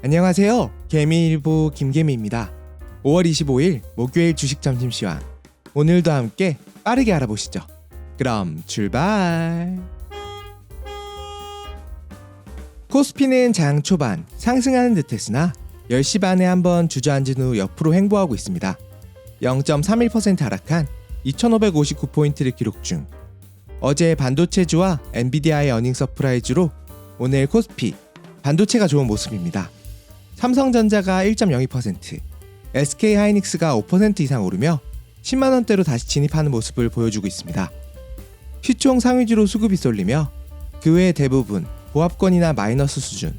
안녕하세요. 개미일보 김개미입니다. 5월 25일 목요일 주식 점심시황. 오늘도 함께 빠르게 알아보시죠. 그럼 출발. 코스피는 장 초반 상승하는 듯했으나 10시 반에 한번 주저앉은 후 옆으로 횡보하고 있습니다. 0.31% 하락한 2,559포인트를 기록 중. 어제 반도체주와 엔비디아의 어닝 서프라이즈로 오늘 코스피 반도체가 좋은 모습입니다. 삼성전자가 1.02%, SK 하이닉스가 5% 이상 오르며 10만 원대로 다시 진입하는 모습을 보여주고 있습니다. 시총 상위주로 수급이 쏠리며 그 외 대부분 보합권이나 마이너스 수준.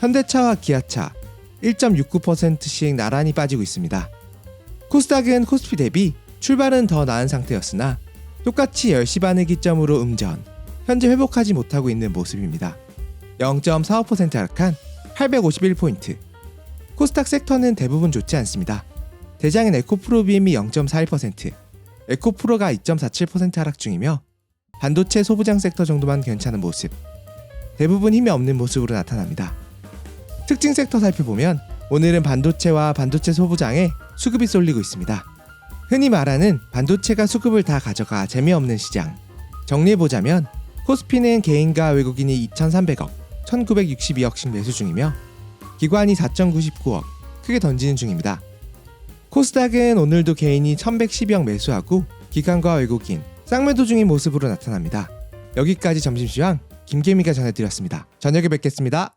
현대차와 기아차 1.69%씩 나란히 빠지고 있습니다. 코스닥은 코스피 대비 출발은 더 나은 상태였으나 똑같이 10시 반을 기점으로 음전, 현재 회복하지 못하고 있는 모습입니다. 0.45% 하락한 851포인트. 코스닥 섹터는 대부분 좋지 않습니다. 대장인 에코프로 BM이 0.41%, 에코프로가 2.47% 하락 중이며 반도체 소부장 섹터 정도만 괜찮은 모습. 대부분 힘이 없는 모습으로 나타납니다. 특징 섹터 살펴보면 오늘은 반도체와 반도체 소부장에 수급이 쏠리고 있습니다. 흔히 말하는 반도체가 수급을 다 가져가 재미없는 시장. 정리해보자면 코스피는 개인과 외국인이 2,300억, 1,962억씩 매수 중이며 기관이 4.99억 크게 던지는 중입니다. 코스닥은 오늘도 개인이 1,112억 매수하고 기관과 외국인 쌍매도 중인 모습으로 나타납니다. 여기까지 점심시황 김계미가 전해드렸습니다. 저녁에 뵙겠습니다.